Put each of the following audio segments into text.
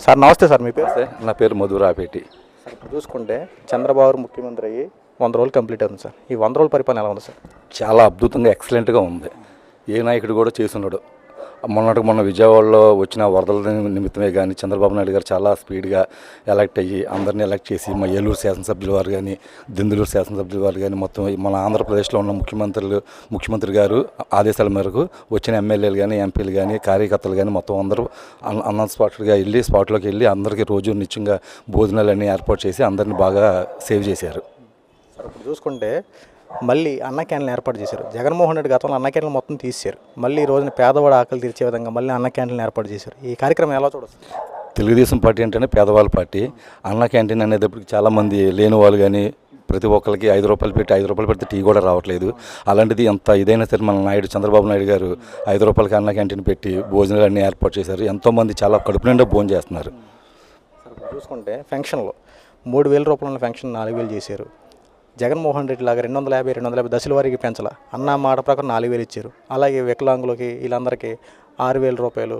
Sir నమస్తే sir మీ పేరు? నా పేరు మధురాపేటి సార్ చూసుకుంటే చంద్రబాబు ముఖ్యమంత్రి అయ్యి వంద రోజులు కంప్లీట్ అవుతుంది సార్. ఈ వంద రోజుల పరిపాలన ఎలా ఉంది సార్? చాలా అద్భుతంగా ఎక్సలెంట్గా ఉంది. ఏ నాయకుడు కూడా చేసున్నాడు మొన్నటికి మొన్న విజయవాడలో వచ్చిన వరదల నిమిత్తమే కానీ చంద్రబాబు నాయుడు గారు చాలా స్పీడ్గా ఎలక్ట్ అయ్యి అందరినీ ఎలక్ట్ చేసి మా ఏలూరు శాసనసభ్యుల వారు కానీ దిందులూరు శాసనసభ్యుల వారు కానీ మొత్తం మన ఆంధ్రప్రదేశ్లో ఉన్న ముఖ్యమంత్రులు ముఖ్యమంత్రి గారు ఆదేశాల మేరకు వచ్చిన ఎమ్మెల్యేలు కానీ ఎంపీలు కానీ కార్యకర్తలు కానీ మొత్తం అందరూ అన్న స్పాట్గా వెళ్ళి స్పాట్లోకి వెళ్ళి అందరికీ రోజు నిత్యంగా భోజనాలన్నీ ఏర్పాటు చేసి అందరిని బాగా సేవ్ చేశారు. సార్ ఇప్పుడు చూసుకుంటే మళ్ళీ అన్న క్యాంటీన్ ఏర్పాటు చేశారు. జగన్మోహన్ రెడ్డి గతంలో అన్న క్యాంటీన్ మొత్తం తీసేశారు. మళ్ళీ ఈ రోజున పేదవాడు ఆకలి తీర్చే విధంగా మళ్ళీ అన్న క్యాంటీన్ ఏర్పాటు చేశారు. ఈ కార్యక్రమం ఎలా చూడొచ్చు? తెలుగుదేశం పార్టీ అంటేనే పేదవాళ్ళ పార్టీ. అన్న క్యాంటీన్ అనేటప్పటికి చాలామంది లేని వాళ్ళు కానీ ప్రతి ఒక్కరికి ఐదు రూపాయలు పెట్టి ఐదు రూపాయలు పెడితే టీ కూడా రావట్లేదు. అలాంటిది ఎంత ఇదైనా సరే మన నాయుడు చంద్రబాబు నాయుడు గారు ఐదు రూపాయలకి అన్న క్యాంటీన్ పెట్టి భోజనాలు అన్నీ ఏర్పాటు చేశారు. ఎంతోమంది చాలా కడుపు నిండా భోజనం చేస్తున్నారు. చూసుకుంటే ఫెన్షన్లో మూడు వేల రూపాయల ఫెన్షన్ నాలుగు వేలు చేశారు. జగన్మోహన్ రెడ్డి లాగా రెండు వందల యాభై రెండు వందల యాభై దశల వారికి పెంచాల. అన్న మాట ప్రకారం నాలుగు వేలు ఇచ్చారు. అలాగే వికలాంగులకి వీళ్ళందరికీ ఆరు వేల రూపాయలు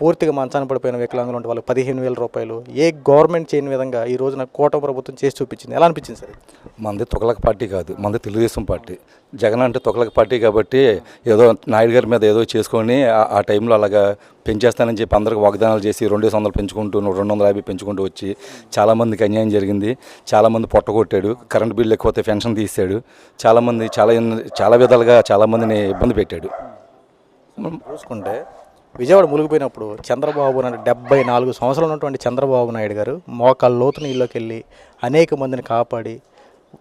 పూర్తిగా మంచాన పడిపోయిన వికలాంగులు ఉంటే వాళ్ళకి పదిహేను వేల రూపాయలు. ఏ గవర్నమెంట్ చేయని విధంగా ఈ రోజున కూటమి ప్రభుత్వం చేసి చూపించింది. ఎలా అనిపించింది సార్ మనది తొకలక పార్టీ కాదు మనది తెలుగుదేశం పార్టీ. జగన్ అంటే తొకలక పార్టీ కాబట్టి ఏదో నాయుడు గారి మీద ఏదో చేసుకొని ఆ- టైంలో అలాగా పెంచేస్తానని చెప్పి అందరికి వాగ్దానాలు చేసి రెండేసి వందలు పెంచుకుంటూ రెండు వందల యాభై పెంచుకుంటూ వచ్చి చాలామందికి అన్యాయం జరిగింది. చాలామంది పొట్టగొట్టాడు కరెంట్ బిల్లు ఎక్కువ పెన్షన్ తీసాడు చాలామంది చాలా చాలా విధాలుగా చాలామందిని ఇబ్బంది పెట్టాడు. చూసుకుంటే విజయవాడ మునిగిపోయినప్పుడు చంద్రబాబు నాయుడు డెబ్బై నాలుగు సంవత్సరాలు ఉన్నటువంటి చంద్రబాబు నాయుడు గారు మోకాళ్ళ లోతు నీళ్ళకి వెళ్ళి అనేక మందిని కాపాడి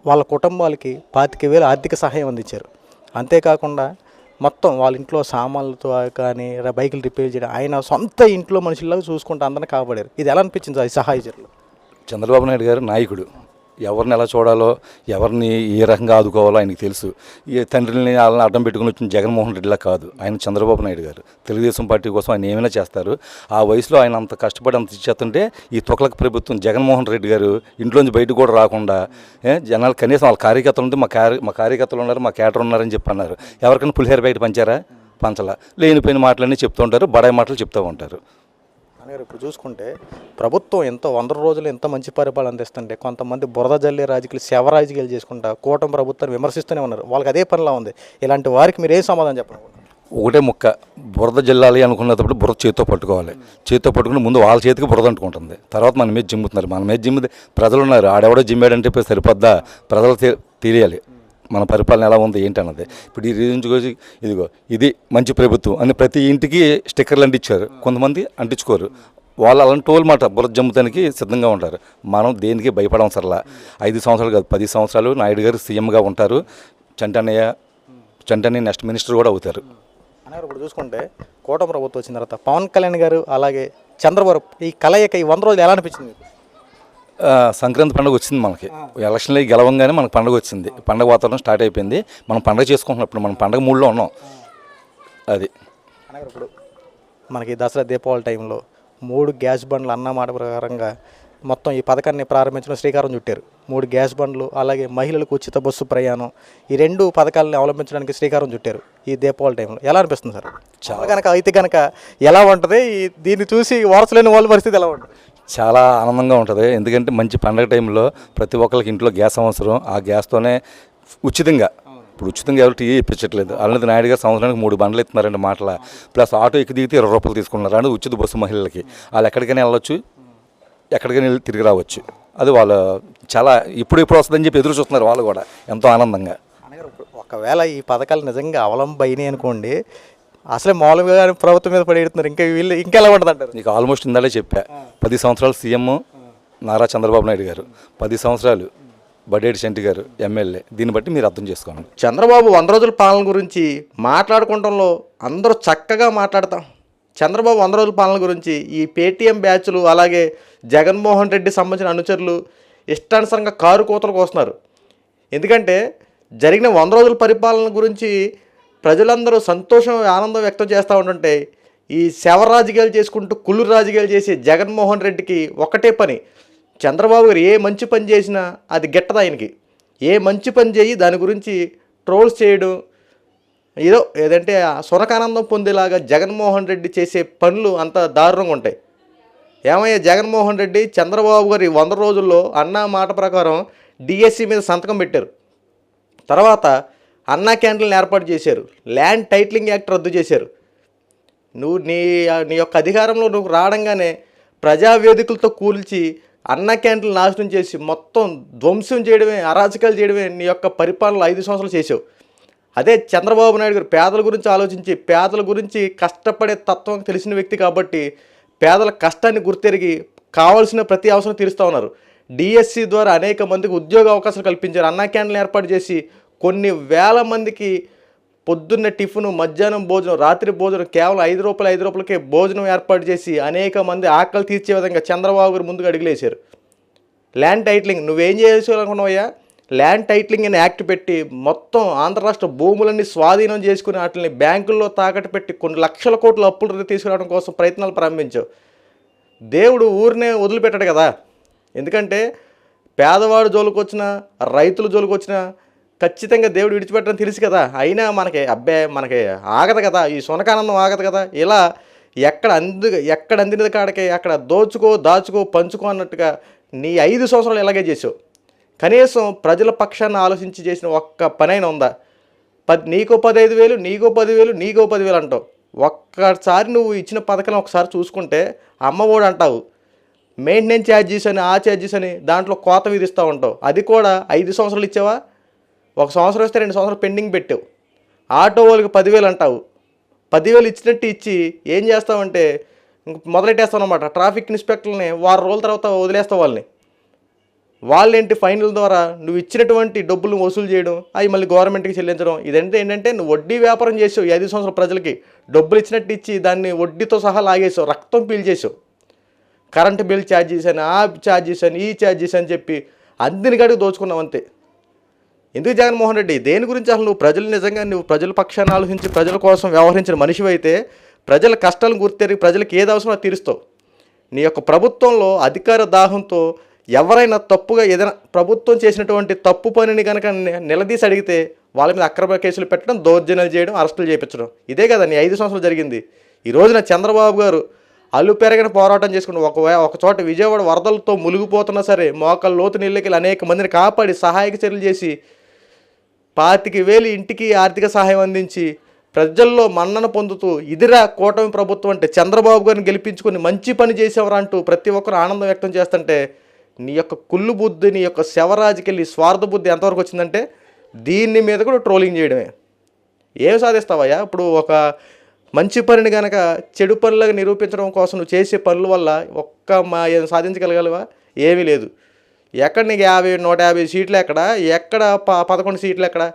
వాళ్ళ కుటుంబాలకి పాతిక వేలు ఆర్థిక సహాయం అందించారు. అంతేకాకుండా మొత్తం వాళ్ళ ఇంట్లో సామాన్లతో కానీ బైకులు రిపేర్ చేయడం ఆయన సొంత ఇంట్లో మనుషుల్లాగా చూసుకుంటూ అందరిని కాపాడారు. ఇది ఎలా అనిపించింది? అది సహాయ చర్యలు చంద్రబాబు నాయుడు గారు నాయకుడు. ఎవరిని ఎలా చూడాలో ఎవరిని ఏ రకంగా ఆదుకోవాలో ఆయనకి తెలుసు. ఈ తండ్రిని వాళ్ళని అడ్డం పెట్టుకుని వచ్చిన జగన్మోహన్ రెడ్డిలా కాదు. ఆయన చంద్రబాబు నాయుడు గారు. తెలుగుదేశం పార్టీ కోసం ఆయన ఏమైనా చేస్తారు? ఆ వయసులో ఆయన అంత కష్టపడి అంత ఇచ్చేస్తుంటే ఈ తొకలక ప్రభుత్వం జగన్మోహన్ రెడ్డి గారు ఇంట్లోంచి బయటకు కూడా రాకుండా జనాలు కనీసం వాళ్ళ కార్యకర్తలు ఉంటే మా కార్య మా కార్యకర్తలు ఉన్నారు మా క్యాటర్ ఉన్నారని చెప్పి అన్నారు. ఎవరికైనా పులిహేర బయట పంచారా? పంచలా. లేనిపోయిన మాటలన్నీ చెప్తూ ఉంటారు బడాయి మాటలు చెప్తూ ఉంటారు. అనగారు ఇప్పుడు చూసుకుంటే ప్రభుత్వం ఎంత వంద రోజులు ఎంత మంచి పరిపాలన అందిస్తుంటే కొంతమంది బురద జల్లే రాజకీయాలు శవ రాజకీయాలు చేసుకుంటా కూటమి ప్రభుత్వాన్ని విమర్శిస్తూనే ఉన్నారు. వాళ్ళకి అదే పనిలా ఉంది. ఇలాంటి వారికి మీరు ఏం సమాధానం చెప్పండి? ఒకటే ముక్క. బురద జల్లాలి అనుకున్నప్పుడు బురద చేతితో పట్టుకోవాలి. చేతితో పట్టుకుని ముందు వాళ్ళ చేతికి బురద అంటుకుంటుంది. తర్వాత మన మీద జిమ్ముతున్నారు. మన మీద జిమ్ము ప్రజలు ఉన్నారు ఆడెవడో జిమ్మాడంటే సరిపోద్దా? ప్రజలు తెలియాలి. మన పరిపాలన ఎలా ఉంది ఏంటి అన్నది ఇప్పుడు ఈ రీజన్ ఇదిగో ఇది మంచి ప్రభుత్వం అని ప్రతి ఇంటికి స్టిక్కర్లు అంటించారు. కొంతమంది అంటించుకోరు. వాళ్ళు అలాంటి టోల్ మాట బురద జమ్ముతానికి సిద్ధంగా ఉంటారు. మనం దేనికి భయపడవసరలా ఐదు సంవత్సరాలు కాదు పది సంవత్సరాలు నాయుడు గారు సీఎంగా ఉంటారు. చంటన్నయ్య చంటన్నయ్య నెక్స్ట్ మినిస్టర్ కూడా అవుతారు. అనగారు ఇప్పుడు చూసుకుంటే కోట ప్రభుత్వం వచ్చిన తర్వాత పవన్ కళ్యాణ్ గారు అలాగే చంద్రబాబు ఈ కలయిక ఈ వంద రోజులు ఎలా అనిపించింది? సంక్రాంతి పండుగ వచ్చింది మనకి. ఎలక్షన్లో గెలవంగానే మనకు పండుగ వచ్చింది. పండుగ వాతావరణం స్టార్ట్ అయిపోయింది. మనం పండుగ చేసుకుంటున్నాం ఇప్పుడు మనం పండుగ మూడులో ఉన్నాం. అది. ఇప్పుడు మనకి దసరా దీపావళి టైంలో మూడు గ్యాస్ బండ్లు అన్న మాట ప్రకారంగా మొత్తం ఈ పథకాన్ని ప్రారంభించడం శ్రీకారం చుట్టారు. మూడు గ్యాస్ బండ్లు అలాగే మహిళలకు ఉచిత బస్సు ప్రయాణం ఈ రెండు పథకాలను అవలంబించడానికి శ్రీకారం చుట్టారు ఈ దీపావళి టైంలో. ఎలా అనిపిస్తుంది సార్? చాలా. కనుక అయితే కనుక ఎలా ఉంటుంది? ఈ దీన్ని చూసి వారసులేని వాళ్ళ పరిస్థితి ఎలా ఉంటుంది? చాలా ఆనందంగా ఉంటుంది. ఎందుకంటే మంచి పండగ టైంలో ప్రతి ఒక్కరికి ఇంట్లో గ్యాస్ అవసరం. ఆ గ్యాస్తోనే ఉచితంగా. ఇప్పుడు ఉచితంగా ఎవరు టీ ఇప్పించట్లేదు. అలాంటి నాయుడు గారు సంవత్సరానికి మూడు బండ్లు ఇస్తున్నారండి మాటల. ప్లస్ ఆటో ఎక్కి దిగితే ఇరవై రూపాయలు తీసుకున్నారు అంటే ఉచిత బస్సు మహిళలకి. వాళ్ళు ఎక్కడికైనా వెళ్ళొచ్చు. ఎక్కడికైనా వెళ్ళి తిరిగి రావచ్చు. అది వాళ్ళు చాలా ఇప్పుడు ఇప్పుడు వస్తుందని చెప్పి ఎదురు చూస్తున్నారు వాళ్ళు కూడా. ఎంతో ఆనందంగా. ఒకవేళ ఈ పథకాలు నిజంగా అవలంబైనాయి అనుకోండి అసలే మామూలుగా ప్రభుత్వం మీద పడేడుతున్నారు ఇంకా వీళ్ళు ఇంకెలా ఉంటుంది అంటారు నీకు ఆల్మోస్ట్ ఇందాలే చెప్పా. పది సంవత్సరాలు సీఎం నారా చంద్రబాబు నాయుడు గారు. పది సంవత్సరాలు బడేటి శెట్టి గారు ఎమ్మెల్యే. దీన్ని బట్టి మీరు అర్థం చేసుకోండి. చంద్రబాబు వంద రోజుల పాలన గురించి మాట్లాడుకోవడంలో అందరూ చక్కగా మాట్లాడతాం. చంద్రబాబు వంద రోజుల పాలన గురించి ఈ పేటీఎం బ్యాచ్లు అలాగే జగన్మోహన్ రెడ్డి సంబంధించిన అనుచరులు ఇష్టానుసారంగా కారు కోతలకు వస్తున్నారు. ఎందుకంటే జరిగిన వంద రోజుల పరిపాలన గురించి ప్రజలందరూ సంతోషం ఆనందం వ్యక్తం చేస్తూ ఉంటుంటే ఈ శవ రాజకీయాలు చేసుకుంటూ కుళ్ళు రాజకీయాలు చేసే జగన్మోహన్ రెడ్డికి ఒకటే పని. చంద్రబాబు గారు ఏ మంచి పని చేసినా అది గెట్టదు ఆయనకి. ఏ మంచి పని చేయి దాని గురించి ట్రోల్స్ చేయడం ఏదో ఏదంటే ఆ సునకానందం పొందేలాగా జగన్మోహన్ రెడ్డి చేసే పనులు అంత దారుణంగా ఉంటాయి. ఏమయ్యా జగన్మోహన్ రెడ్డి చంద్రబాబు గారి వంద రోజుల్లో అన్న మాట ప్రకారం డిఎస్సి మీద సంతకం పెట్టారు. తర్వాత అన్నా క్యాంటీన్లు ఏర్పాటు చేశారు. ల్యాండ్ టైటిలింగ్ యాక్ట్ రద్దు చేశారు. నువ్వు నీ నీ యొక్క అధికారంలో నువ్వు రావడంగానే ప్రజావేదికలతో కూల్చి అన్న క్యాంటీన్లు నాశనం చేసి మొత్తం ధ్వంసం చేయడమే అరాచకాలు చేయడమే నీ యొక్క పరిపాలనలో ఐదు సంవత్సరాలు చేసావు అదే చంద్రబాబు నాయుడు గారు పేదల గురించి ఆలోచించి పేదల గురించి కష్టపడే తత్వం తెలిసిన వ్యక్తి కాబట్టి పేదల కష్టాన్ని గుర్తెరిగి కావాల్సిన ప్రతి అవసరం తీరుస్తూ ఉన్నారు. డిఎస్సి ద్వారా అనేక మందికి ఉద్యోగ అవకాశాలు కల్పించారు. అన్నా క్యాంటీన్లు ఏర్పాటు చేసి కొన్ని వేల మందికి పొద్దున్న టిఫిన్ మధ్యాహ్నం భోజనం రాత్రి భోజనం కేవలం ఐదు రూపాయలు ఐదు రూపాయలకే భోజనం ఏర్పాటు చేసి అనేక మంది ఆకలి తీర్చే విధంగా చంద్రబాబు గారు ముందుకు అడిగిలేశారు. ల్యాండ్ టైట్లింగ్ నువ్వేం చేయాలనుకున్నావయ్యా ల్యాండ్ టైట్లింగ్ అని యాక్ట్ పెట్టి మొత్తం ఆంధ్ర రాష్ట్ర భూములన్నీ స్వాధీనం చేసుకుని వాటిని బ్యాంకుల్లో తాకట్టు పెట్టి కొన్ని లక్షల కోట్ల అప్పులు తీసుకురావడం కోసం ప్రయత్నాలు ప్రారంభించావు. దేవుడు ఊరినే వదిలిపెట్టాడు కదా. ఎందుకంటే పేదవాడు జోలికి వచ్చినా రైతుల జోలికి వచ్చినా ఖచ్చితంగా దేవుడు విడిచిపెట్టడం తెలుసు కదా. అయినా మనకి అబ్బే మనకి ఆగదు కదా. ఈ సునకానందం ఆగదు కదా. ఇలా ఎక్కడ అందు ఎక్కడ అందినది కాడకే అక్కడ దోచుకో దాచుకో పంచుకో అన్నట్టుగా నీ ఐదు సంవత్సరాలు ఇలాగే చేసావు. కనీసం ప్రజల పక్షాన్ని ఆలోచించి చేసిన ఒక్క పనైనా ఉందా? పది నీకో పదహైదు వేలు నీకో పదివేలు నీకో పదివేలు అంటావు. ఒక్కసారి నువ్వు ఇచ్చిన పథకం ఒకసారి చూసుకుంటే అమ్మఒడు అంటావు. మెయింటెనెన్స్ ఛార్జీస్ అని ఆ ఛార్జీస్ అని దాంట్లో కోత విధిస్తూ ఉంటావు. అది కూడా ఐదు సంవత్సరాలు ఇచ్చావా? ఒక సంవత్సరం ఇస్తే రెండు సంవత్సరాలు పెండింగ్ పెట్టావు. ఆటో వాళ్ళకి పదివేలు అంటావు. పదివేలు ఇచ్చినట్టు ఇచ్చి ఏం చేస్తావంటే ఇంక మొదలెట్టేస్తావు అనమాట ట్రాఫిక్ ఇన్స్పెక్టర్ని వారం రోజుల తర్వాత వదిలేస్తావు వాళ్ళని. వాళ్ళేంటి ఫైన్ల ద్వారా నువ్వు ఇచ్చినటువంటి డబ్బులు వసూలు చేయడం అవి మళ్ళీ గవర్నమెంట్కి చెల్లించడం. ఇదంటే ఏంటంటే నువ్వు వడ్డీ వ్యాపారం చేసావు ఐదు సంవత్సరాల ప్రజలకి. డబ్బులు ఇచ్చినట్టు ఇచ్చి దాన్ని వడ్డీతో సహా లాగేసావు. రక్తం పీల్చేసావు కరెంటు బిల్ ఛార్జ్ అని ఆ ఛార్జ్ అని ఈ ఛార్జెస్ అని చెప్పి అందిని గడికి దోచుకున్నావు అంతే. ఎందుకు జగన్మోహన్ రెడ్డి? దేని గురించి అసలు నువ్వు ప్రజలు నిజంగా నువ్వు ప్రజల పక్షాన్ని ఆలోచించి ప్రజల కోసం వ్యవహరించిన మనిషివైతే ప్రజల కష్టాలను గుర్తెరిగి ప్రజలకు ఏది అవసరమో తీరుస్తావు. నీ యొక్క ప్రభుత్వంలో అధికార దాహంతో ఎవరైనా తప్పుగా ఏదైనా ప్రభుత్వం చేసినటువంటి తప్పు పనిని కనుక నిలదీసి అడిగితే వాళ్ళ మీద అక్రమ కేసులు పెట్టడం దౌర్జన్యాలు చేయడం అరెస్టులు చేయించడం. ఇదే కదా నీ ఐదు సంవత్సరాలు జరిగింది. ఈ రోజున చంద్రబాబు గారు అల్లు పెరగని పోరాటం చేసుకుని ఒక ఒక చోట విజయవాడ వరదలతో మునిగిపోతున్నా సరే మోకాళ్ళ లోతు నీళ్ళకి అనేక మందిని కాపాడి సహాయక చర్యలు చేసి పాతికి వేలు ఇంటికి ఆర్థిక సహాయం అందించి ప్రజల్లో మన్నన పొందుతూ ఇదిరా కూటమి ప్రభుత్వం అంటే చంద్రబాబు గారిని గెలిపించుకొని మంచి పని చేసేవారు అంటూ ప్రతి ఒక్కరు ఆనందం వ్యక్తం చేస్తుంటే నీ యొక్క కుళ్ళు బుద్ధి నీ యొక్క శవరాజుకెళ్ళి స్వార్థ బుద్ధి ఎంతవరకు వచ్చిందంటే దీన్ని మీద కూడా ట్రోలింగ్ చేయడమే. ఏం సాధిస్తావయ్యా? ఇప్పుడు ఒక మంచి పనిని కనుక చెడు పనులుగా నిరూపించడం కోసం నువ్వు చేసే పనుల వల్ల ఒక్క మా ఏం సాధించగలగలవా? ఏమీ లేదు. ఎక్కడ నీకు యాభై నూట యాభై సీట్లు ఎక్కడ? ఎక్కడ ప పదకొండు సీట్లు ఎక్కడ?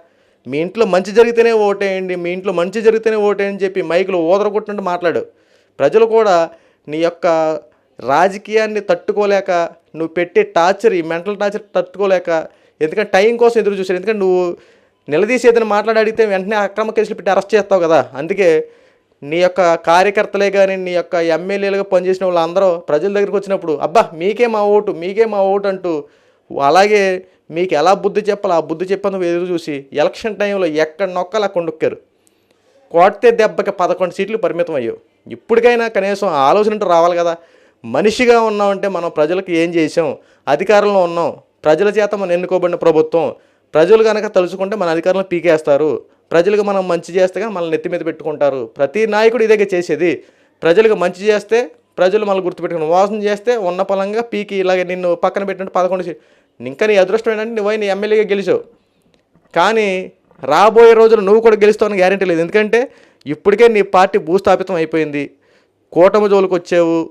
మీ ఇంట్లో మంచి జరిగితేనే ఓటేయండి మీ ఇంట్లో మంచి జరిగితేనే ఓటేయని అని చెప్పి మైకులు ఊదరగొట్టినట్టు మాట్లాడు. ప్రజలు కూడా నీ యొక్క రాజకీయాన్ని తట్టుకోలేక నువ్వు పెట్టే టార్చర్ ఈ మెంటల్ టార్చర్ తట్టుకోలేక ఎందుకంటే టైం కోసం ఎదురు చూశారు. ఎందుకంటే నువ్వు నిలదీసి ఏదైనా మాట్లాడి అడిగితే వెంటనే అక్రమ కేసులు పెట్టి అరెస్ట్ చేస్తావు కదా. అందుకే నీ యొక్క కార్యకర్తలే కానీ నీ యొక్క ఎమ్మెల్యేలుగా పనిచేసిన వాళ్ళందరూ ప్రజల దగ్గరికి వచ్చినప్పుడు అబ్బా మీకే మా ఓటు మీకే మా ఓటు అంటూ అలాగే మీకు ఎలా బుద్ధి చెప్పాలో ఆ బుద్ధి చెప్పేందుకు ఎదురు చూసి ఎలక్షన్ టైంలో ఎక్కడ నొక్కలు అక్కడ నొక్కారు కొడితే దెబ్బకి పదకొండు సీట్లు పరిమితం అయ్యావు. ఇప్పటికైనా కనీసం ఆలోచన అంటూ రావాలి కదా. మనిషిగా ఉన్నామంటే మనం ప్రజలకు ఏం చేసాం అధికారంలో ఉన్నాం. ప్రజల చేత మనం ఎన్నుకోబడిన ప్రభుత్వం. ప్రజలు కనుక తలుచుకుంటే మన అధికారంలో పీకేస్తారు. ప్రజలకు మనం మంచి చేస్తే కానీ మనల్ని నెత్తి మీద పెట్టుకుంటారు. ప్రతి నాయకుడు ఇదే చేసేది. ప్రజలకు మంచి చేస్తే ప్రజలు మనల్ని గుర్తుపెట్టుకుని మోసం చేస్తే ఉన్న పలంగా పీకి ఇలాగే నిన్ను పక్కన పెట్టినట్టు పదకొండు ఇంకా నీ అదృష్టం ఏంటంటే నువ్వు నీ ఎమ్మెల్యేగా గెలిచావు. కానీ రాబోయే రోజులు నువ్వు కూడా గెలుస్తావని గ్యారంటీ లేదు. ఎందుకంటే ఇప్పటికే నీ పార్టీ భూస్థాపితం అయిపోయింది. కూటమి జోలికి వచ్చావు.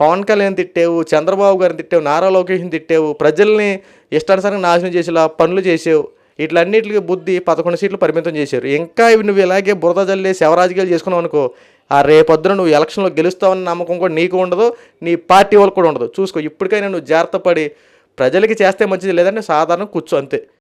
పవన్ కళ్యాణ్ తిట్టావు. చంద్రబాబు గారిని తిట్టావు. నారా లోకేష్ని తిట్టావు. ప్రజల్ని ఇష్టానుసారంగా నాశనం చేసేలా పనులు చేసావు. ఇట్లన్నిటికి బుద్ధి పదకొండు సీట్లు పరిమితం చేశారు. ఇంకా ఇవి నువ్వు ఇలాగే బురద జల్లి శివరాజకీయాలు చేసుకున్నావు అనుకో ఆ రేపొద్దున నువ్వు ఎలక్షన్లో గెలుస్తావన్న నమ్మకం కూడా నీకు ఉండదు నీ పార్టీ వాళ్ళకు కూడా ఉండదు. చూసుకో ఇప్పటికైనా నువ్వు జాగ్రత్త పడి ప్రజలకి చేస్తే మంచిది లేదంటే సాధారణ కూర్చో అంతే.